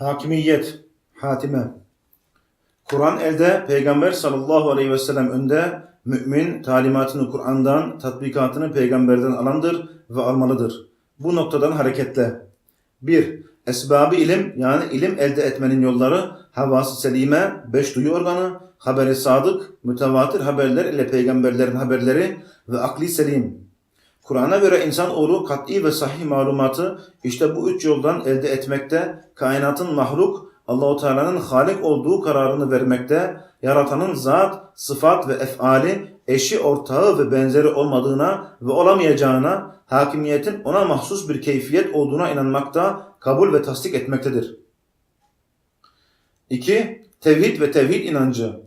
Hakimiyet, hatime. Kur'an elde, Peygamber sallallahu aleyhi ve sellem önde, mümin talimatını Kur'an'dan, tatbikatını peygamberden alandır ve almalıdır. Bu noktadan hareketle. 1. Esbabı ilim yani ilim elde etmenin yolları, havası selime, beş duyu organı, haberi sadık, mütevatir haberler ile peygamberlerin haberleri ve akli selim. Kur'an'a göre insanoğlu kat'i ve sahih malumatı işte bu üç yoldan elde etmekte, kainatın mahluk, Allahu Teala'nın halik olduğu kararını vermekte, yaratanın zat, sıfat ve efali, eşi, ortağı ve benzeri olmadığına ve olamayacağına, hakimiyetin ona mahsus bir keyfiyet olduğuna inanmakta, kabul ve tasdik etmektedir. 2. Tevhid ve tevhid inancı.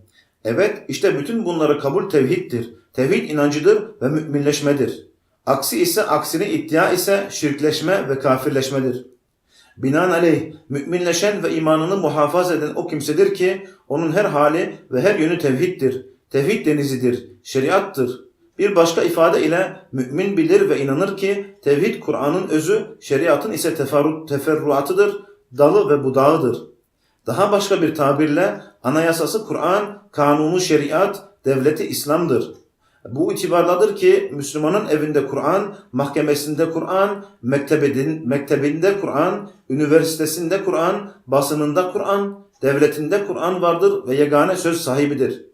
Evet, işte bütün bunları kabul tevhiddir. Tevhid inancıdır ve müminleşmedir. Aksi ise aksini iddia ise şirkleşme ve kafirleşmedir. Binaenaleyh müminleşen ve imanını muhafaza eden o kimsedir ki onun her hali ve her yönü tevhiddir. Tevhid denizidir, şeriattır. Bir başka ifade ile mümin bilir ve inanır ki tevhid Kur'an'ın özü, şeriatın ise teferru teferruatıdır, dalı ve budağıdır. Daha başka bir tabirle anayasası Kur'an, kanunu şeriat, devleti İslam'dır. Bu itibarladır ki Müslümanın evinde Kur'an, mahkemesinde Kur'an, mektebin, mektebinde Kur'an, üniversitesinde Kur'an, basınında Kur'an, devletinde Kur'an vardır ve yegane söz sahibidir.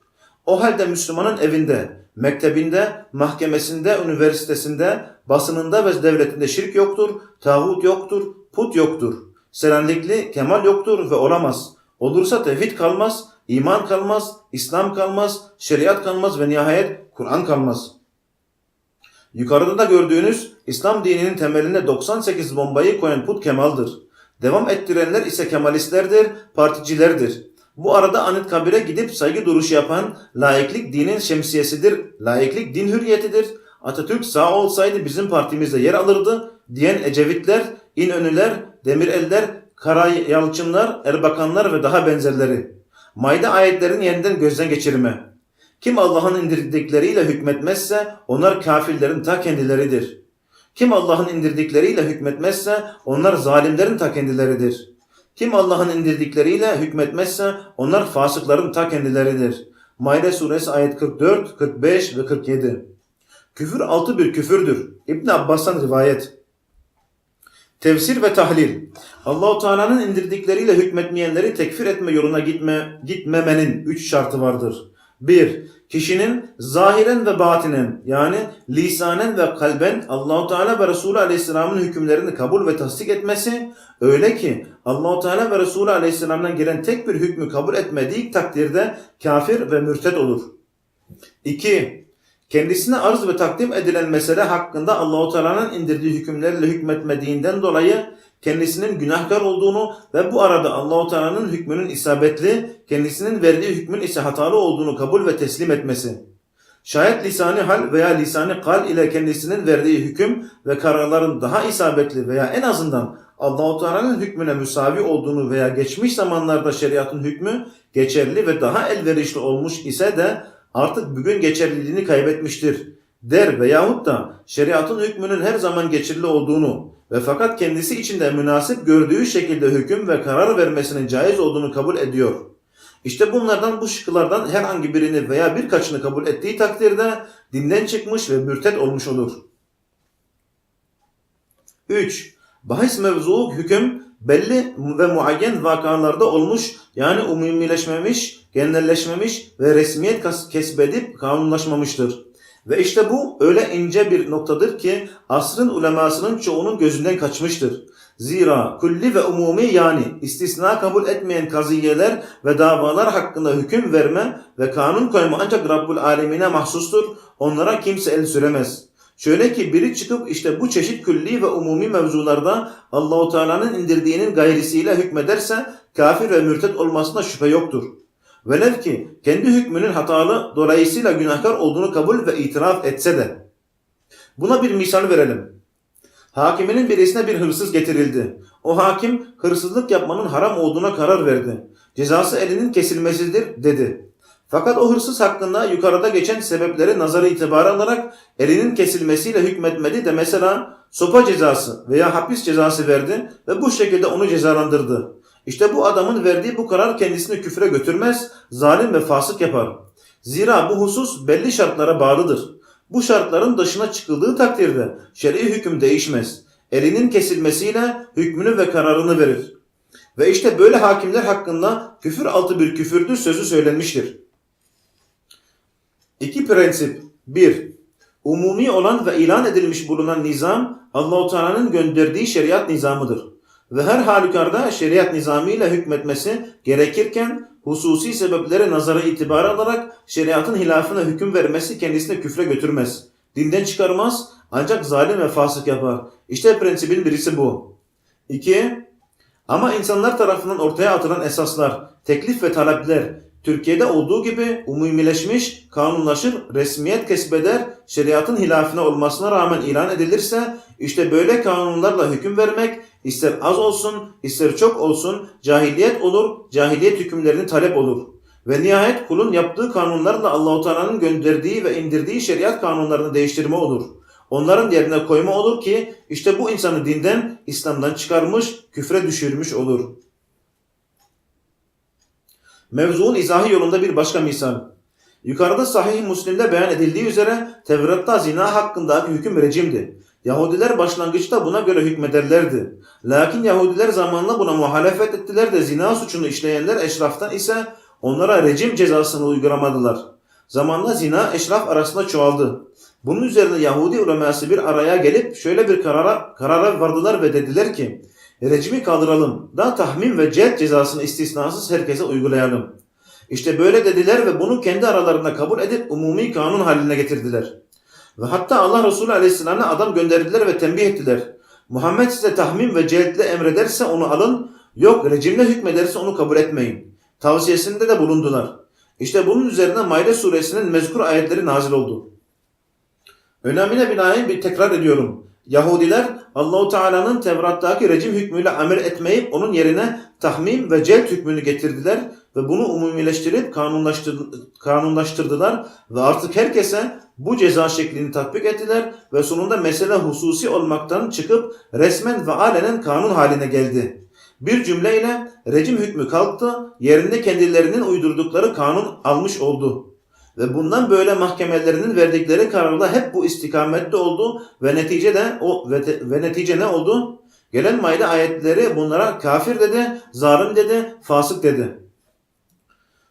O halde Müslümanın evinde, mektebinde, mahkemesinde, üniversitesinde, basınında ve devletinde şirk yoktur, tağut yoktur, put yoktur. Selenlikli kemal yoktur ve olamaz. Olursa tevhid kalmaz, iman kalmaz, İslam kalmaz, şeriat kalmaz ve nihayet Kur'an kalmaz. Yukarıda da gördüğünüz İslam dininin temeline 98 bombayı koyan put kemaldır. Devam ettirenler ise kemalistlerdir, particilerdir. Bu arada Anıtkabir'e gidip saygı duruşu yapan laiklik dinin şemsiyesidir, laiklik din hürriyetidir. Atatürk sağ olsaydı bizim partimizde yer alırdı diyen Ecevitler, İnönüler, Demireller, Karayalçınlar, Erbakanlar ve daha benzerleri. Mayda ayetlerin yeniden gözden geçirme. Kim Allah'ın indirdikleriyle hükmetmezse onlar kafirlerin ta kendileridir. Kim Allah'ın indirdikleriyle hükmetmezse onlar zalimlerin ta kendileridir. Kim Allah'ın indirdikleriyle hükmetmezse onlar fasıkların ta kendileridir. Maide suresi ayet 44, 45 ve 47. Küfür altı bir küfürdür. İbn Abbas'tan rivayet. Tefsir ve tahlil. Allahu Teala'nın indirdikleriyle hükmetmeyenleri tekfir etme yoluna gitme gitmemenin üç şartı vardır. 1. Kişinin zahiren ve batinen yani lisanen ve kalben Allahu Teala ve Resulü Aleyhisselam'ın hükümlerini kabul ve tasdik etmesi öyle ki Allahu Teala ve Resulü Aleyhisselam'dan gelen tek bir hükmü kabul etmediği takdirde kafir ve mürted olur. 2. Kendisine arz ve takdim edilen mesele hakkında Allahu Teala'nın indirdiği hükümlerle hükmetmediğinden dolayı kendisinin günahkar olduğunu ve bu arada Allahu Teala'nın hükmünün isabetli, kendisinin verdiği hükmün ise hatalı olduğunu kabul ve teslim etmesi. Şayet lisani hal veya lisani kal ile kendisinin verdiği hüküm ve kararların daha isabetli veya en azından Allahu Teala'nın hükmüne müsavi olduğunu veya geçmiş zamanlarda şeriatın hükmü geçerli ve daha elverişli olmuş ise de artık bugün geçerliliğini kaybetmiştir der veyahut da şeriatın hükmünün her zaman geçerli olduğunu ve fakat kendisi içinde münasip gördüğü şekilde hüküm ve karar vermesinin caiz olduğunu kabul ediyor. İşte bunlardan bu şıkılardan herhangi birini veya birkaçını kabul ettiği takdirde dinden çıkmış ve mürted olmuş olur. 3. Bahis mevzuu hüküm belli ve muayyen vakalarda olmuş yani umumileşmemiş, genelleşmemiş ve resmiyet kesbedip kanunlaşmamıştır. Ve işte bu öyle ince bir noktadır ki asrın ulemasının çoğunun gözünden kaçmıştır. Zira kulli ve umumi yani istisna kabul etmeyen kaziyeler ve davalar hakkında hüküm verme ve kanun koyma ancak Rabbul Alemine mahsustur. Onlara kimse el süremez. Şöyle ki biri çıkıp işte bu çeşit külli ve umumi mevzularda Allahu Teala'nın indirdiğinin gayrisiyle hükmederse kafir ve mürted olmasına şüphe yoktur. Velev ki kendi hükmünün hatalı dolayısıyla günahkar olduğunu kabul ve itiraf etse de. Buna bir misal verelim. Hakiminin birisine bir hırsız getirildi. O hakim hırsızlık yapmanın haram olduğuna karar verdi. Cezası elinin kesilmesidir dedi. Fakat o hırsız hakkında yukarıda geçen sebepleri nazara itibara alarak elinin kesilmesiyle hükmetmedi de mesela sopa cezası veya hapis cezası verdi ve bu şekilde onu cezalandırdı. İşte bu adamın verdiği bu karar kendisini küfre götürmez, zalim ve fasık yapar. Zira bu husus belli şartlara bağlıdır. Bu şartların dışına çıkıldığı takdirde şer'i hüküm değişmez. Elinin kesilmesiyle hükmünü ve kararını verir. Ve işte böyle hakimler hakkında küfür altı bir küfürdür sözü söylenmiştir. İki prensip. 1. Umumi olan ve ilan edilmiş bulunan nizam Allahu Teala'nın gönderdiği şeriat nizamıdır. Ve her halükarda şeriat nizamıyla hükmetmesi gerekirken hususi sebepleri nazara itibara alarak şeriatın hilafına hüküm vermesi kendisine küfre götürmez. Dinden çıkarmaz ancak zalim ve fasık yapar. İşte prensibin birisi bu. 2. Ama insanlar tarafından ortaya atılan esaslar, teklif ve talepler Türkiye'de olduğu gibi umumileşmiş, kanunlaşır, resmiyet kesbeder, şeriatın hilafine olmasına rağmen ilan edilirse işte böyle kanunlarla hüküm vermek ister az olsun ister çok olsun cahiliyet olur, cahiliyet hükümlerini talep olur. Ve nihayet kulun yaptığı kanunlarla Allahu Teala'nın gönderdiği ve indirdiği şeriat kanunlarını değiştirme olur. Onların yerine koyma olur ki işte bu insanı dinden, İslam'dan çıkarmış, küfre düşürmüş olur. Mevzuun izahı yolunda bir başka misal. Yukarıda Sahih Müslim'de beyan edildiği üzere Tevrat'ta zina hakkındaki hüküm rejimdi. Yahudiler başlangıçta buna göre hükmederlerdi. Lakin Yahudiler zamanla buna muhalefet ettiler de zina suçunu işleyenler eşraftan ise onlara rejim cezasını uygulamadılar. Zamanla zina eşraf arasında çoğaldı. Bunun üzerine Yahudi uleması bir araya gelip şöyle bir karara, karara vardılar ve dediler ki Rejimi kaldıralım. Da tahmin ve celp cezasını istisnasız herkese uygulayalım. İşte böyle dediler ve bunu kendi aralarında kabul edip umumi kanun haline getirdiler. Ve hatta Allah Resulü Aleyhisselam'a adam gönderdiler ve tembih ettiler. Muhammed size tahmin ve celple emrederse onu alın, yok rejimle hükmederse onu kabul etmeyin. Tavsiyesinde de bulundular. İşte bunun üzerine Maide suresinin mezkur ayetleri nazil oldu. Önemine binaen bir tekrar ediyorum. Yahudiler Allahu Teala'nın Tevrat'taki rejim hükmüyle amel etmeyip onun yerine tahmim ve celt hükmünü getirdiler ve bunu umumileştirip kanunlaştırdılar ve artık herkese bu ceza şeklini tatbik ettiler ve sonunda mesele hususi olmaktan çıkıp resmen ve alenen kanun haline geldi. Bir cümleyle rejim hükmü kalktı, yerinde kendilerinin uydurdukları kanun almış oldu. Ve bundan böyle mahkemelerinin verdikleri kararla hep bu istikamette oldu ve neticede o ve, ve netice ne oldu? Gelen Maide ayetleri bunlara kafir dedi, zalim dedi, fasık dedi.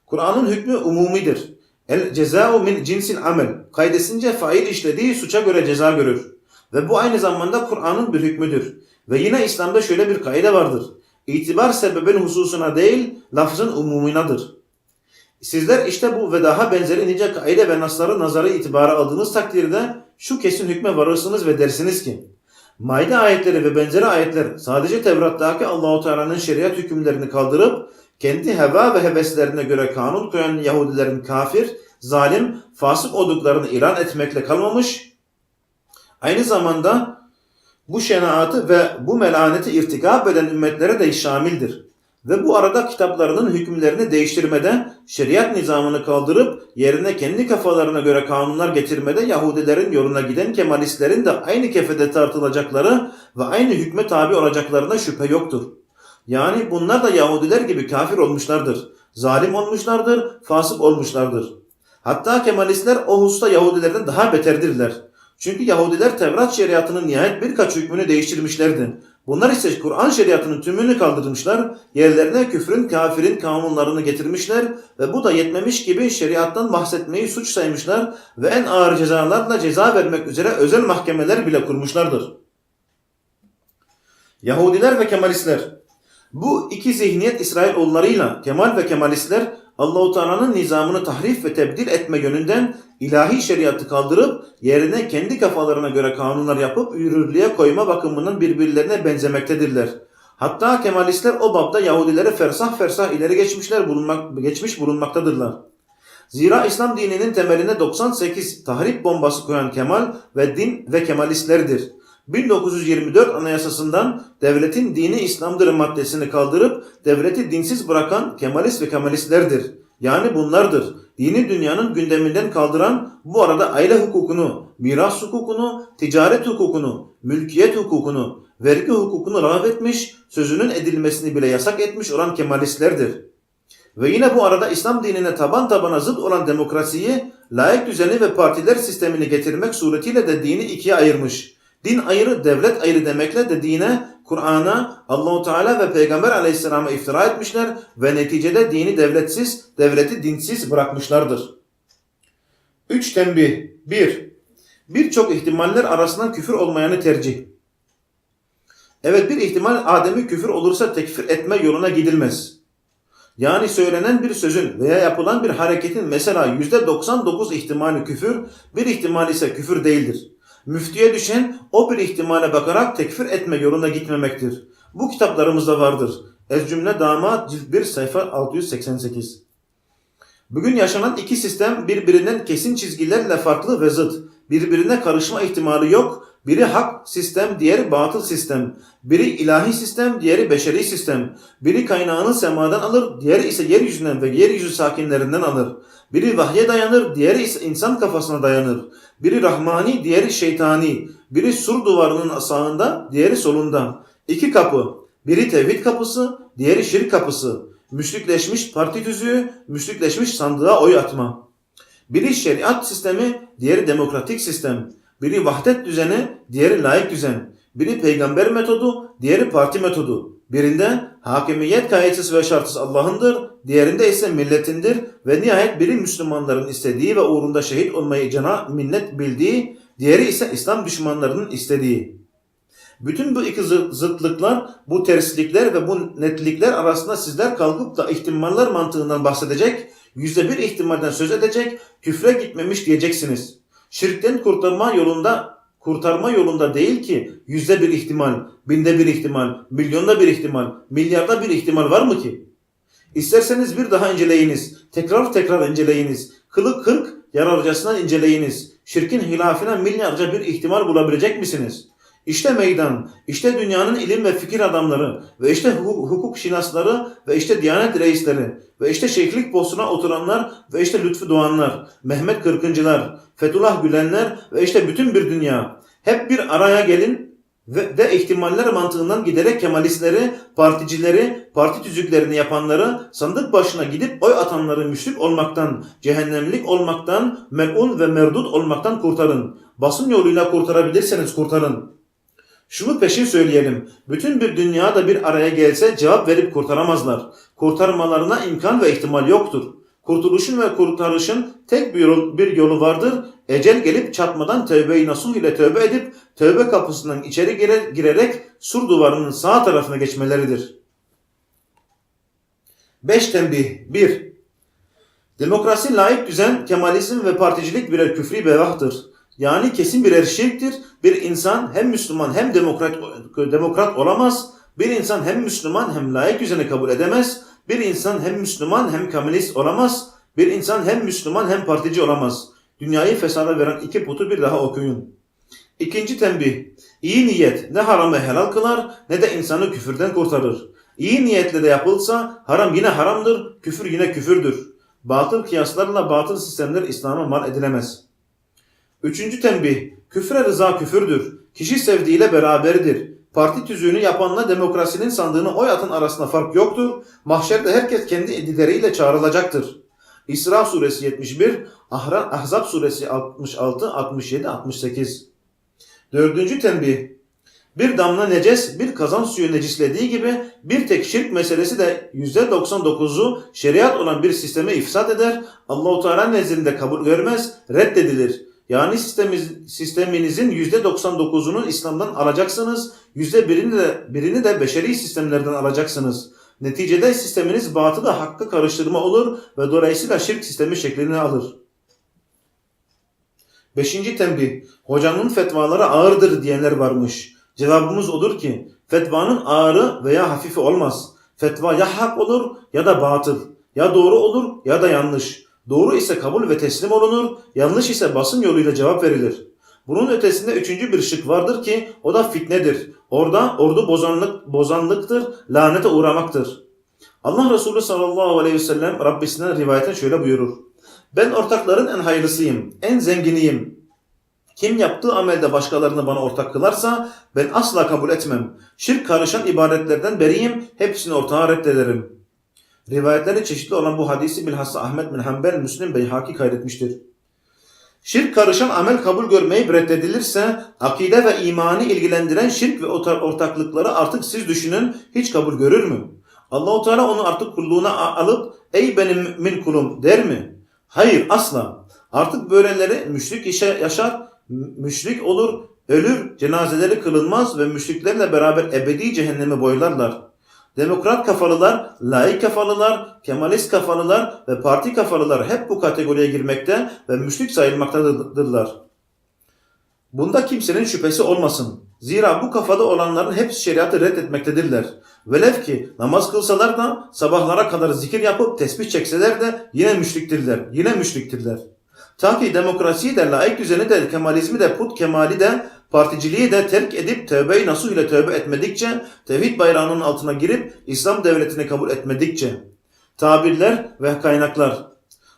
Kur'an'ın hükmü umumidir. El ceza'u min cinsil amel. Kaydesince fail işlediği suça göre ceza görür. Ve bu aynı zamanda Kur'an'ın bir hükmüdür. Ve yine İslam'da şöyle bir kaide vardır. İtibar sebebin hususuna değil, lafzın umuminadır. Sizler işte bu ve daha benzeri nice kaide ve nasları nazarı itibara aldığınız takdirde şu kesin hükme varırsınız ve dersiniz ki Maide ayetleri ve benzeri ayetler sadece Tevrat'taki Allahu Teala'nın şeriat hükümlerini kaldırıp kendi heva ve heveslerine göre kanun koyan Yahudilerin kafir, zalim, fasık olduklarını ilan etmekle kalmamış, aynı zamanda bu şenaatı ve bu melaneti irtikap eden ümmetlere de şamildir. Ve bu arada kitaplarının hükümlerini değiştirmede, şeriat nizamını kaldırıp yerine kendi kafalarına göre kanunlar getirmede Yahudilerin yoluna giden Kemalistlerin de aynı kefede tartılacakları ve aynı hükme tabi olacaklarına şüphe yoktur. Yani bunlar da Yahudiler gibi kafir olmuşlardır. Zalim olmuşlardır, fasık olmuşlardır. Hatta Kemalistler o hususta Yahudilerden daha beterdirler. Çünkü Yahudiler Tevrat şeriatının nihayet birkaç hükmünü değiştirmişlerdi. Bunlar ise Kur'an şeriatının tümünü kaldırmışlar, yerlerine küfrün, kafirin kanunlarını getirmişler ve bu da yetmemiş gibi şeriattan bahsetmeyi suç saymışlar ve en ağır cezalarla ceza vermek üzere özel mahkemeler bile kurmuşlardır. Yahudiler ve Kemalistler Bu iki zihniyet İsrailoğullarıyla Kemal ve Kemalistler Allahu Teala'nın nizamını tahrif ve tebdil etme yönünden ilahi şeriatı kaldırıp yerine kendi kafalarına göre kanunlar yapıp yürürlüğe koyma bakımından birbirlerine benzemektedirler. Hatta Kemalistler o babda Yahudilere fersah fersah ileri geçmişler bulunmak, geçmiş bulunmaktadırlar. Zira İslam dininin temeline 98 tahrip bombası koyan Kemal ve din ve Kemalistlerdir. 1924 Anayasasından devletin dini İslam'dır maddesini kaldırıp devleti dinsiz bırakan Kemalist ve Kemalistlerdir. Yani bunlardır. Dini dünyanın gündeminden kaldıran bu arada aile hukukunu, miras hukukunu, ticaret hukukunu, mülkiyet hukukunu vergi hukukunu etmiş, sözünün edilmesini bile yasak etmiş olan Kemalistlerdir. Ve yine bu arada İslam dinine taban tabana zıt olan demokrasiyi, layık düzeni ve partiler sistemini getirmek suretiyle de dini ikiye ayırmış. Din ayrı, devlet ayrı demekle de dine, Kur'an'a, Allahu Teala ve Peygamber Aleyhisselam'a iftira etmişler ve neticede dini devletsiz, devleti dinsiz bırakmışlardır. 3 tembih 1. Birçok ihtimaller arasından küfür olmayanı tercih. Evet bir ihtimal Adem'i küfür olursa tekfir etme yoluna gidilmez. Yani söylenen bir sözün veya yapılan bir hareketin mesela %99 ihtimali küfür, bir ihtimal ise küfür değildir. Müftüye düşen o bir ihtimale bakarak tekfir etme yoluna gitmemektir. Bu kitaplarımızda vardır. Ez cümle damat cilt 1 sayfa 688. Bugün yaşanan iki sistem birbirinden kesin çizgilerle farklı ve zıt. Birbirine karışma ihtimali yok. Biri hak sistem, diğeri batıl sistem. Biri ilahi sistem, diğeri beşeri sistem. Biri kaynağını semadan alır, diğeri ise yeryüzünden ve yeryüzü sakinlerinden alır. Biri vahye dayanır, diğeri ise insan kafasına dayanır. Biri rahmani, diğeri şeytani. Biri sur duvarının sağında, diğeri solunda. İki kapı. Biri tevhid kapısı, diğeri şirk kapısı. Müşrikleşmiş parti tüzüğü, müşrikleşmiş sandığa oy atma. Biri şeriat sistemi, diğeri demokratik sistem. Biri vahdet düzeni, diğeri layık düzen. Biri peygamber metodu, diğeri parti metodu. Birinde hakimiyet kayıtsız ve şartsız Allah'ındır, diğerinde ise milletindir ve nihayet biri Müslümanların istediği ve uğrunda şehit olmayı cana minnet bildiği, diğeri ise İslam düşmanlarının istediği. Bütün bu iki zı- zıtlıklar, bu terslikler ve bu netlikler arasında sizler kalkıp da ihtimaller mantığından bahsedecek, yüzde bir ihtimalden söz edecek, küfre gitmemiş diyeceksiniz. Şirkten kurtarma yolunda kurtarma yolunda değil ki yüzde bir ihtimal, binde bir ihtimal, milyonda bir ihtimal, milyarda bir ihtimal var mı ki? İsterseniz bir daha inceleyiniz, tekrar tekrar inceleyiniz, kılık kırk yararcasına inceleyiniz. Şirkin hilafına milyarca bir ihtimal bulabilecek misiniz? İşte meydan, işte dünyanın ilim ve fikir adamları ve işte hukuk, hukuk şinasları ve işte diyanet reisleri ve işte şeyhlik postuna oturanlar ve işte Lütfü Doğanlar, Mehmet Kırkıncılar, Fethullah Gülenler ve işte bütün bir dünya. Hep bir araya gelin ve de ihtimaller mantığından giderek Kemalistleri, particileri, parti tüzüklerini yapanları, sandık başına gidip oy atanları müşrik olmaktan, cehennemlik olmaktan, melun ve merdut olmaktan kurtarın. Basın yoluyla kurtarabilirseniz kurtarın. Şunu peşin söyleyelim. Bütün bir dünyada bir araya gelse cevap verip kurtaramazlar. Kurtarmalarına imkan ve ihtimal yoktur. Kurtuluşun ve kurtarışın tek bir, yol, bir yolu vardır. Ecel gelip çatmadan tövbe-i nasuh ile tövbe edip tövbe kapısından içeri gire- girerek sur duvarının sağ tarafına geçmeleridir. 5 tembih 1. Demokrasi layık düzen, Kemalizm ve particilik birer küfri bevahtır. Yani kesin birer şirktir. Bir insan hem Müslüman hem demokrat demokrat olamaz. Bir insan hem Müslüman hem layık düzeni kabul edemez. Bir insan hem Müslüman hem kamilist olamaz. Bir insan hem Müslüman hem partici olamaz. Dünyayı fesada veren iki putu bir daha okuyun. İkinci tembih. İyi niyet ne haramı helal kılar ne de insanı küfürden kurtarır. İyi niyetle de yapılsa haram yine haramdır, küfür yine küfürdür. Batıl kıyaslarla batıl sistemler İslam'a mal edilemez. Üçüncü tembih. Küfre rıza küfürdür. Kişi sevdiğiyle beraberdir. Parti tüzüğünü yapanla demokrasinin sandığını oy atan arasında fark yoktur. Mahşerde herkes kendi edileriyle çağrılacaktır. İsra suresi 71, Ahra- Ahzab suresi 66, 67, 68. Dördüncü tembih. Bir damla neces bir kazan suyu necislediği gibi bir tek şirk meselesi de %99'u şeriat olan bir sisteme ifsad eder. Allahu Teala nezdinde kabul görmez, reddedilir. Yani sistemimiz, sisteminizin %99'unu İslam'dan alacaksınız, %1'ini de, birini de beşeri sistemlerden alacaksınız. Neticede sisteminiz batılı hakkı karıştırma olur ve dolayısıyla şirk sistemi şeklini alır. Beşinci tembih. Hocanın fetvaları ağırdır diyenler varmış. Cevabımız odur ki fetvanın ağırı veya hafifi olmaz. Fetva ya hak olur ya da batıl. Ya doğru olur ya da yanlış. Doğru ise kabul ve teslim olunur, yanlış ise basın yoluyla cevap verilir. Bunun ötesinde üçüncü bir şık vardır ki o da fitnedir. Orada ordu bozanlık, bozanlıktır, lanete uğramaktır. Allah Resulü sallallahu aleyhi ve sellem Rabbisinden rivayeten şöyle buyurur. Ben ortakların en hayırlısıyım, en zenginiyim. Kim yaptığı amelde başkalarını bana ortak kılarsa ben asla kabul etmem. Şirk karışan ibadetlerden beriyim, hepsini ortağa reddederim. Rivayetleri çeşitli olan bu hadisi bilhassa Ahmet bin Hanbel, Müslim Beyhaki kaydetmiştir. Şirk karışan amel kabul görmeyip reddedilirse akide ve imanı ilgilendiren şirk ve orta- ortaklıkları artık siz düşünün hiç kabul görür mü? Allahu Teala onu artık kulluğuna alıp ey benim mümin kulum der mi? Hayır asla. Artık böyleleri müşrik işe yaşar, mü- müşrik olur, ölür, cenazeleri kılınmaz ve müşriklerle beraber ebedi cehennemi boylarlar. Demokrat kafalılar, laik kafalılar, kemalist kafalılar ve parti kafalılar hep bu kategoriye girmekte ve müşrik sayılmaktadırlar. Bunda kimsenin şüphesi olmasın. Zira bu kafada olanların hepsi şeriatı reddetmektedirler. Velev ki namaz kılsalar da sabahlara kadar zikir yapıp tesbih çekseler de yine müşriktirler. Yine müşriktirler. Ta ki demokrasiyi de, laik düzeni de, kemalizmi de, put kemali de, particiliği de terk edip tövbe-i nasuh ile tövbe etmedikçe, tevhid bayrağının altına girip İslam devletini kabul etmedikçe. Tabirler ve kaynaklar.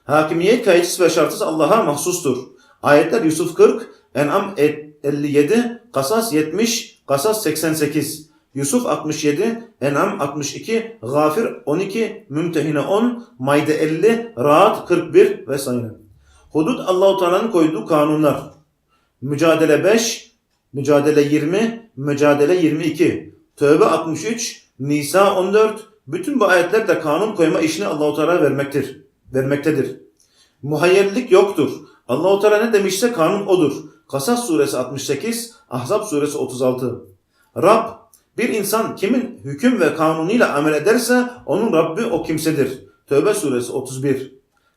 Hakimiyet kayıtsız ve şartsız Allah'a mahsustur. Ayetler Yusuf 40, En'am 57, Kasas 70, Kasas 88. Yusuf 67, En'am 62, Gafir 12, Mümtehine 10, Maide 50, Rahat 41 vesaire. Hudud Allahu Teala'nın koyduğu kanunlar. Mücadele 5, Mücadele 20, Mücadele 22, Tövbe 63, Nisa 14, bütün bu ayetler de kanun koyma işini Allahu Teala vermektir. Vermektedir. Muhayyerlik yoktur. Allahu Teala ne demişse kanun odur. Kasas suresi 68, Ahzab suresi 36. Rab bir insan kimin hüküm ve kanunuyla amel ederse onun Rabbi o kimsedir. Tövbe suresi 31.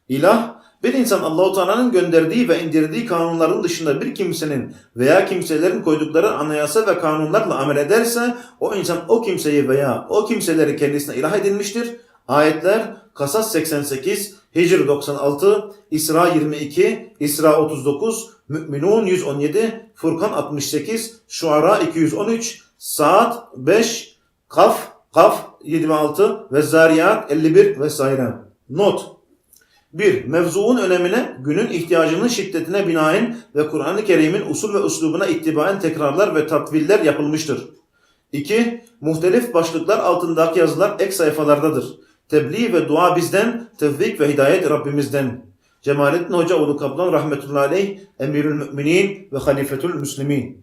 İlah bir insan Allahu Teala'nın gönderdiği ve indirdiği kanunların dışında bir kimsenin veya kimselerin koydukları anayasa ve kanunlarla amel ederse o insan o kimseyi veya o kimseleri kendisine ilah edinmiştir. Ayetler Kasas 88, Hicr 96, İsra 22, İsra 39, Mü'minun 117, Furkan 68, Şuara 213, Saat 5, Kaf, Kaf 26 ve Zariyat 51 vesaire. Not 1. Mevzuun önemine, günün ihtiyacının şiddetine binaen ve Kur'an-ı Kerim'in usul ve üslubuna ittibaen tekrarlar ve tatviller yapılmıştır. 2. Muhtelif başlıklar altındaki yazılar ek sayfalardadır. Tebliğ ve dua bizden, tevfik ve hidayet Rabbimizden. Cemalettin Hocaoğlu Kaplan rahmetullahi aleyh, emirül müminin ve halifetül müslimin.